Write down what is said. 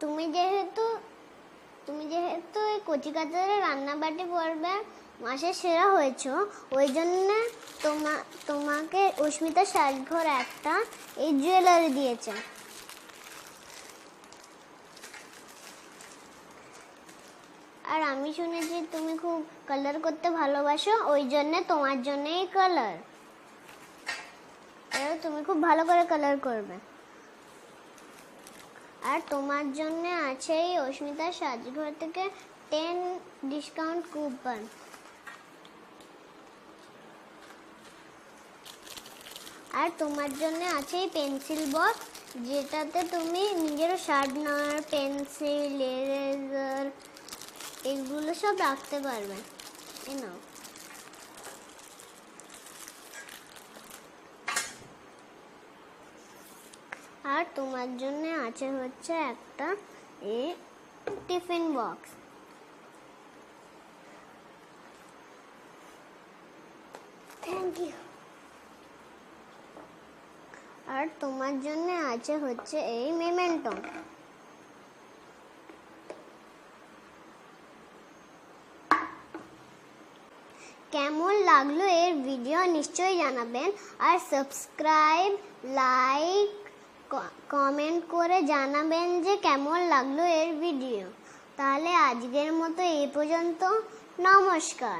তুমি যেহেতু তুমি যেহেতু এই কচিকাচারে রান্নাবাটি পর্বে মাসের সেরা হয়েছো, ওই জন্য তোমা, তোমাকে অস্মিতা সাজঘর একটা এই জুয়েলারি দিয়েছে। আর আমি শুনেছি তুমি খুব কালার করতে ভালোবাসো, ওই জন্য তোমার জন্য এই কালার তুমি খুব ভালো করে কালার করবে। আর তোমার জন্য আছে এই অস্মিতা সাজঘর থেকে টেন ডিসকাউন্ট কুপন আর তোমার জন্য আছে এই পেন্সিল বক্স যেটাতে তুমি নিজের শার্পনার পেন্সিল এরেজার এগুলো সব রাখতে পারবে। এই নাও। আর তোমার জন্য আছে হচ্ছে একটা, এ, টিফিন বক্স। থ্যাংক ইউ আর তোমার জন্য আছে হচ্ছে এই মেমেন্টো কেমন লাগল এর ভিডিও নিশ্চয়ই জানাবেন। আর সাবস্ক্রাইব লাইক কমেন্ট করে জানাবেন যে কেমন লাগল এর ভিডিও তাহলে আজকের মতো এই পর্যন্ত। নমস্কার।